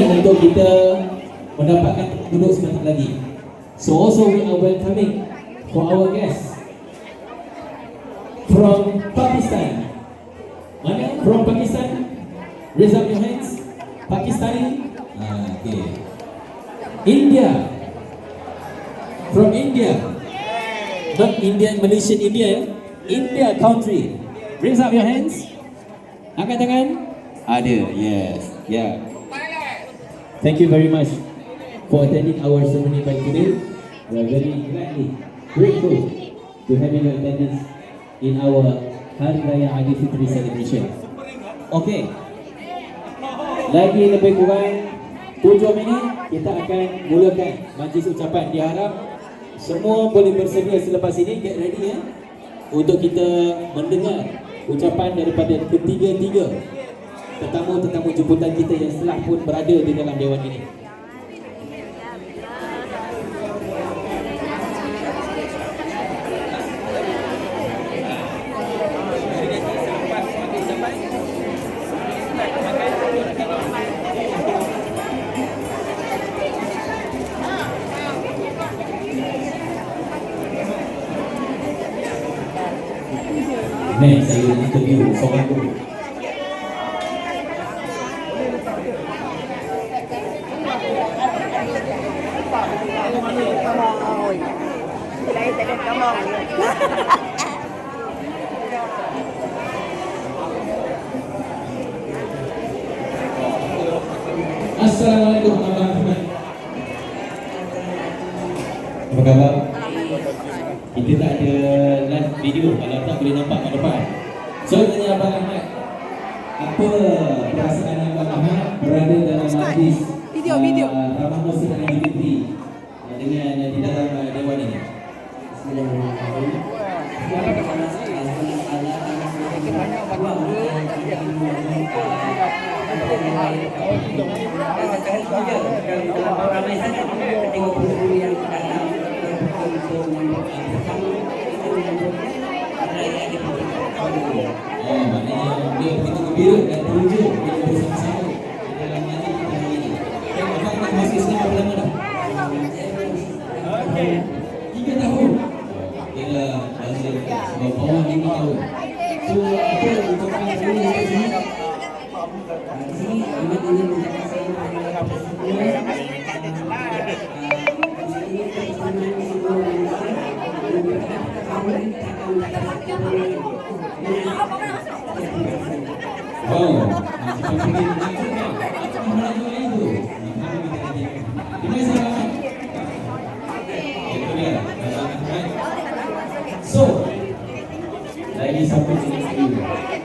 untuk kita mendapatkan duduk sebentar lagi. So also we are welcoming for our guests from Pakistan. Mana? From Pakistan? Raise up your hands. Pakistani? Ah, okay. India. From India. Not Indian, Malaysian India. eh? India country. Raise up your hands. Angkat tangan. Ada, yes. Yeah. Thank you very much for attending our ceremony by today. We are very gladly grateful to having your attendance in our Hari Raya Aidilfitri celebration. Okay. Lagi lebih kurang 7 minit kita akan mulakan majlis ucapan. Diharap semua boleh bersedia selepas ini get ready ya untuk kita mendengar ucapan daripada ketiga-tiga tetamu-tetamu jemputan kita yang telah pun berada di dalam dewan ini. Ini saya interview seorang. Assalamualaikum warahmatullahi wabarakatuh. Apa khabar? Kita tak ada live video Kalau tak boleh nampak kat depan So tanya Abang Ahmad Apa perasaan Abang Ahmad Berada dalam majlis Video, uh, video. Ramah Musik dan Fitri uh, Dengan uh, di dalam uh, dewan ini Oh, maknanya dia begitu gembira dan teruja bawah lima tahun. So, apa ucapan hari ini sampai sini? Di sini Ahmad ingin mengucapkan terima kasih kepada semua ini ini. Apa menakjubkan itu? Abang Ahmad. So, lagi sampai sini.